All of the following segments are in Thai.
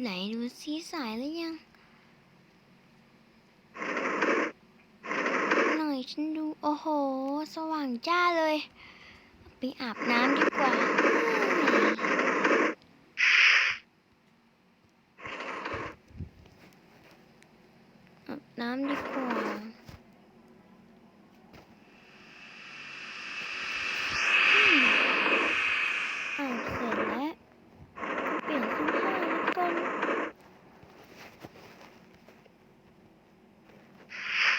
ไหนดูซิสายแล้วยัง หน่อยฉันดู โอ้โห สว่างจ้าเลย ไปอาบน้ำดีกว่าอาบน้ำดีกว่าบเสร็จแล้ว เปลี่ยนเสื้อผ้าแล้วกัน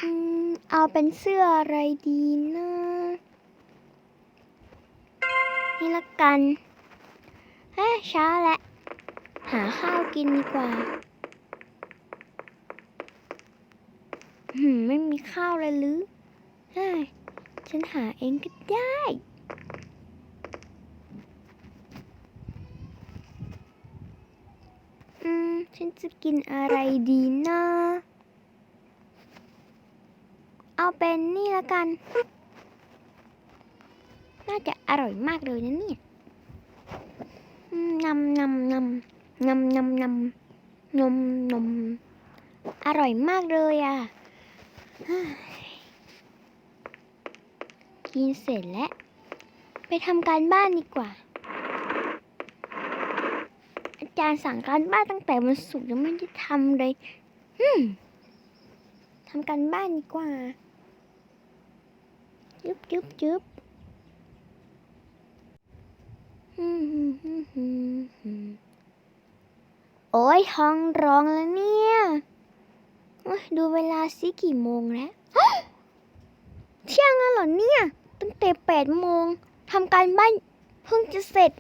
อืม เอาเป็นเสื้ออะไรดีนะนี่ละกันเฮ้ยเช้าแล้วหาข้าวกินดีกว่าหืมไม่มีข้าวเลยหรือเฮ้ยฉันหาเองก็ได้อืมฉันจะกินอะไรดีนะ เป็นนี่ละกัน น่าจะอร่อยมากเลยนะเนี่ยอืมนำนำนำนำนำนำนมนมอร่อยมากเลยอะ กินเสร็จแล้ว ไปทำการบ้านดีกว่า อาจารย์สั่งการบ้านตั้งแต่วันศุกร์ยังไม่ได้ทำเลยทำการบ้านดีกว่า จึ๊บจึ๊บจึ๊บฮึมฮึมฮึมฮึมโอ้ยท้องร้องแล้วเนี่ยดูเวลาสิกี่โมงแล้วเที่ยงแล้วเหรอเนี่ยตั้งแต่แปดโมงทำการบ้านเพิ่งจะเสร็จ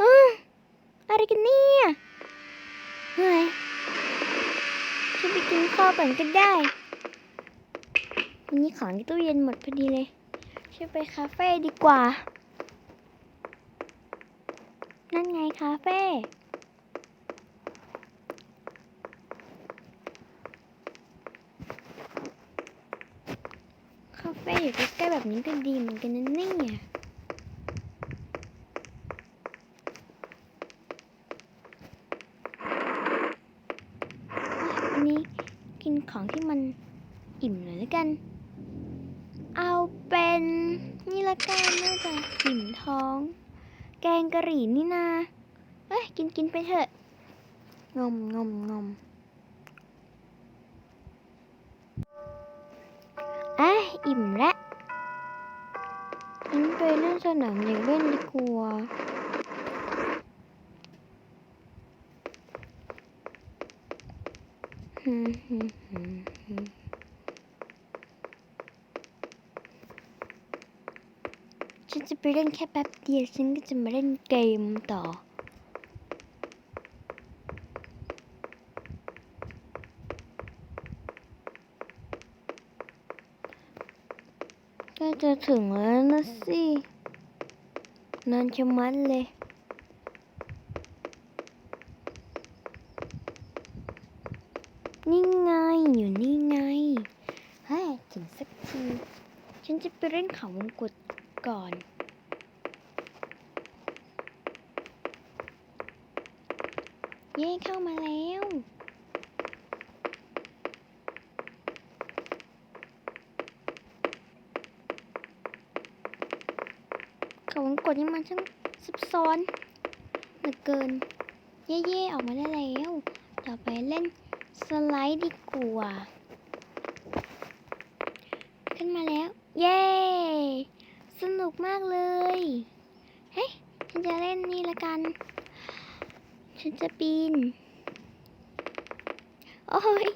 อืออะไรกันเนี่ยเฮ้ยฉันไปกินข้าวก่อนก็ได้ วันนี้ของในตู้เย็นหมดพอดีเลยฉันไปคาเฟ่ดีกว่า นั่นไงคาเฟ่คาเฟ่อยู่ใกล้ๆแบบนี้ก็ดีเหมือนกันนะเนี่ยวันนี้กินของที่มันอิ่มหน่อยแล้วกัน เอาเป็นนี่ละกันน่าจะอิ่มท้อง แกงกะหรี่นี่นาเอ้ยกินกินไปเถอะ งมงมงมเอ้ยอิ่มแล้วฉันไปเล่นสนามเด็กเล่นดีกว่าฮึฮึฮึฮึ ฉันจะไปเล่นแค่แป๊บเดียวฉันก็จะมาเล่นเกมต่อ ก็จะถึงแล้วนะสินานชะมัดเลยนี่ไง อยู่นี่ไงเฮ้ยถึงสักที ฉันจะไปเล่นเขาวงกต ก่อน เย่เข้ามาแล้วเขาวงกตนี่มันช่างซับซ้อนเหลือเกิน เย่ๆออกมาได้แล้ว ต่อไปเล่นสไลด์ดีกว่า ขึ้นมาแล้ว เย้ สนุกมากเลย เฮ้ย ฉันจะเล่นนี่ละกัน ฉันจะปีน โอ้ย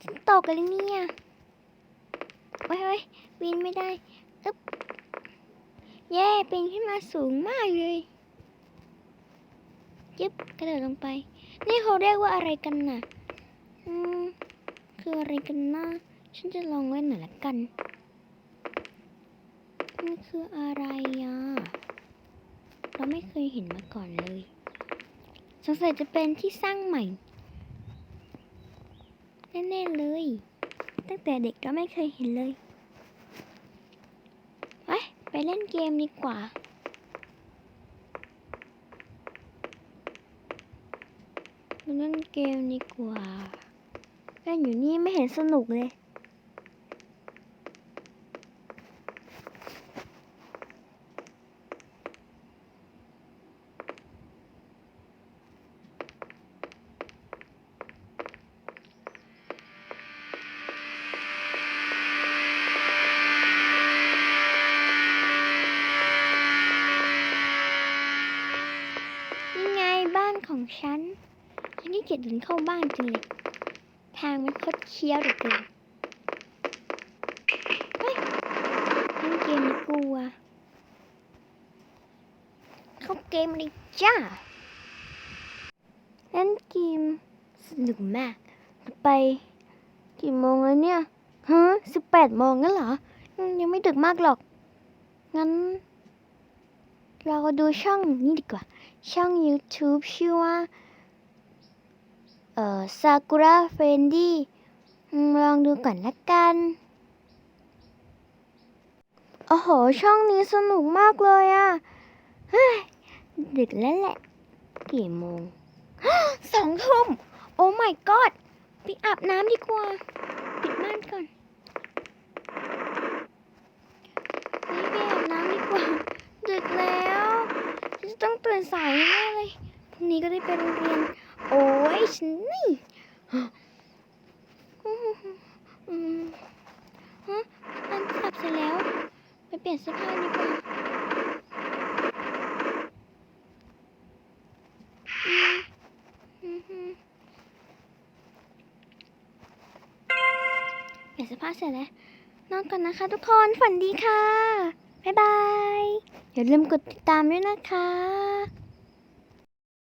ฉันตกกันเลยเนี่ยโอ้ยโอ้ยปีนไม่ได้อึ๊บเย้ปีนขึ้นมาสูงมากเลยยึบกระโดดลงไป นี่เขาเรียกว่าอะไรกันน่ะ อืม คืออะไรกันนะฉันจะลองเล่นหน่อยละกัน มันคืออะไรอะ เราไม่เคยเห็นมาก่อนเลยสงสัยจะเป็นที่สร้างใหม่แน่ๆเลย ตั้งแต่เด็กเราไม่เคยเห็นเลย ไปไปเล่นเกมดีกว่าเล่นเกมดีกว่าเล่นอยู่นี่ไม่เห็นสนุกเลย นี่ไงบ้าน ของฉัน ฉันนี่เกียจเดินเข้าบ้านจังเลย ทางมันคดเคี้ยวเหลือเกินเฮ้ยเล่นเกมดีกว่าเข้าเกมเลยจ้าเล่นเกมสนุกมาก ไปกี่โมงแล้วเนี่ยฮะสิบแปดโมงงั้นเหรอ ยังไม่ดึกมากหรอก งั้น เราดูช่องนี้ดีกว่า ช่อง YouTube ชื่อว่า เอ่อ Sakura Friendly อืมลองดูก่อนละกัน โอ้โห ช่องนี้สนุกมากเลยอะเฮ้ยดึกแล้วแหละ กี่โมงสองทุ่ม โอ้ my god ไปอาบน้ำดีกว่า ปิดม่านก่อนเฮ้ยไปอาบน้ำดีกว่า ดึกแล้วฉันจะ ตื่นสายแน่เลยพรุ่งนี้ก็ได้ไปโรงเรียน โอ้ยฉันนี่อืมฮะอันสับเสร็จแล้ว ไปเปลี่ยนเสื้อผ้าดีกว่าอืมอืมเปลี่ยนเสื้อผ้าเสร็จแล้วนอนก่อนนะคะทุกคน ฝันดีค่ะ บ๊ายบายอย่าลืมกดติดตามด้วยนะคะ